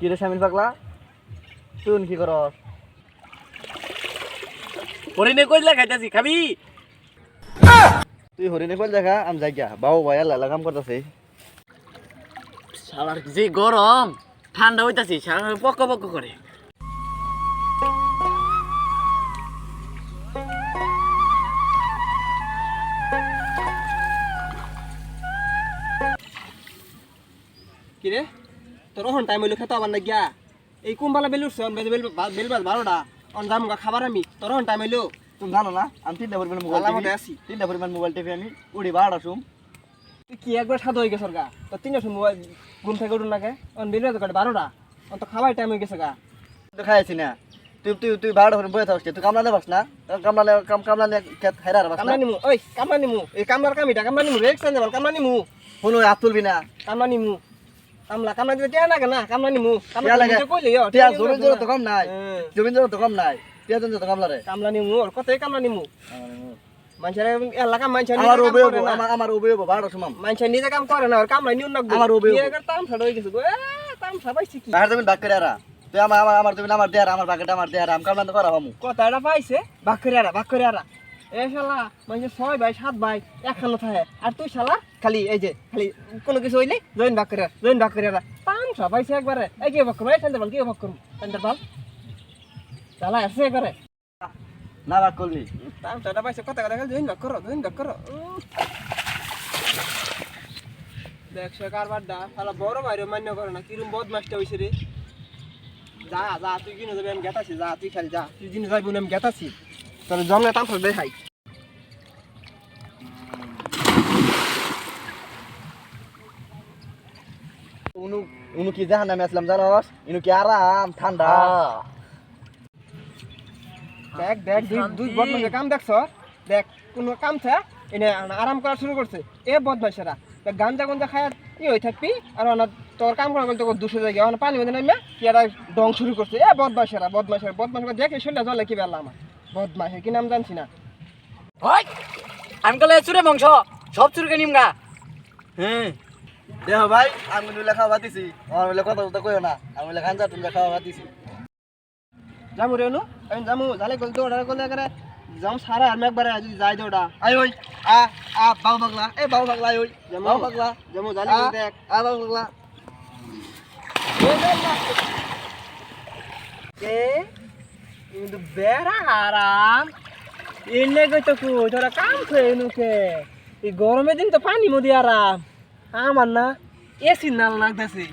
কি রে শামিল পাগলা? তুই কি করস? হরিণে কইলা খাইতাছি খাবি? তুই হরিণে কইল দেখা আমি যাই গা বাবু ভাই আল্লাহ কাম করতেছে। শালার যে গরম ঠান্ডা হইতাছি শালা পক্ক পক্ক করে। কি রে? তোর ওহন টাইম হইল খেতে আবার না গিয়া এই কুম্বালা বেলুর সন বেল বেল বেল বারোটা অন দাম খাবার আমি। তোর ওহন টাইম হইল তুমি জানো না আমি তিনটা পরিমাণ মোবাইল আলামতে টিপি আছি। তিনটা পরিমাণ মোবাইল টিপি আমি উড়ি বারোটা তুই কি একবার সাদা হয়ে গেছ গা? তোর তিনটা সময় মোবাইল ঘুম থেকে উঠুন লাগে অন বেল করে বারোটা অন তো খাবার টাইম হয়ে গেছে গা। তো খাইছি না? তুই তুই তুই বারোটা পরিমাণ বয়ে থাকছিস তুই কামলা নেবাস না? কামলা কাম কামলা নে খেত আর বাস কামলা নিমু। ওই কামলা নিমু। এই কামলার কামিটা কামলা নিমু। রেক্স আনতে কামলা নিমু। শুনো হাত তুলবি না। কামলা নিমু। কামলা কামলা দিতে টিয়া লাগে না? কামলা নিমু। কামলা লাগে। কইলে ইয়ো, টিয়া টিয়া জমি নিমু জোর না। তো কম নাই। জমি জোর তো কম নাই। টিয়া জন তো কামলা রে কামলা নিমু ওর কতই কামলা নিমু। মানুষের এলাকা মানুষের আমার না। আমার আমার মানুষের নিজে কাম করে না ওর কামলা নিউ না আমার ওবে- তাম ছাড়া গেছে গো। এ, তাম ছাড়াইছে কি? বাহির জমিন বাক করে আরা তুই আমার আমার আমার জমিন আমার দেয়ার আমার বাকেট আমার দেয়ার আমি কামলা করা হামু। কথাটা পাইছে বাক করে আরা বাক করে আরা এ শালা মানে ছয় ভাই সাত ভাই একখানো থাকে আর তুই শালা খালি এই যে খালি কোনো কিছু হইলে জয়েন বাক করে জয়েন বাক করে তাম ছাপাইছে একবারে। এই কি বাক করব? এই ঠান্ডা বল কি বাক করব? ঠান্ডা বল শালা এসে করে না বাক করলি তাম ছাড়া পাইছে কথা কথা জয়েন বাক করো জয়েন বাক করো। দেখছ কারবারটা শালা বড় ভাইরে মান্য করে না কিরম বদমাসটা হইছে রে। যা যা তুই কিনে যাবি আমি গেতাছি যা তুই খালি যা তুই জিনিস যাবি আমি গেতাছি। তোর জমলে তাম ফেলবে উনু উনু কি জাহান নামে আসলাম জানোস? ইনু কি আরাম ঠান্ডা। দেখ দেখ দুই দুই বদমাসের কাম দেখছ? দেখ কোনো কাম থা এনে আরাম করা শুরু করছে। এ দেখ গাঞ্জা গঞ্জা খায় ই হয়ে থাকবি আর অনা তোর কাম করা তোর দুশো জায়গা অনা পানি মধ্যে নামে কি একটা ডং শুরু করছে। এ বদমাসেরা বদমাসেরা বদমাসেরা দেখে শুনলে জলে কি বেলা আমার। বদমাসের কি নাম জানছি না। হয় আমি কলে চুরে বংশ সব চুরকে নিমগা। হ্যাঁ। দেহ ভাই আমি নুলে খাওয়া পাতিছি আমার বলে কথা কথা কইও না। আমি বলে খাঞ্জা তুমি খাওয়া পাতিছি যামু রে অনু। আমি যামু জালে গল তো অর্ডার করলে করে যাম সারা আমি একবারে যদি যাই দে ওটা আই ওই আ আ বাউ পাগলা। এ বাউ পাগলা ওই। যামু বাউ পাগলা। যামু জালে গল দেখ। আ বাউ পাগলা। এ কিন্তু বেড়া আরাম এনে গই তো কই? তোরা কাম খেয়ে নুকে এই গরমের দিন তো পানি মদি আরাম আমার না এসি নাল লাগতেছে।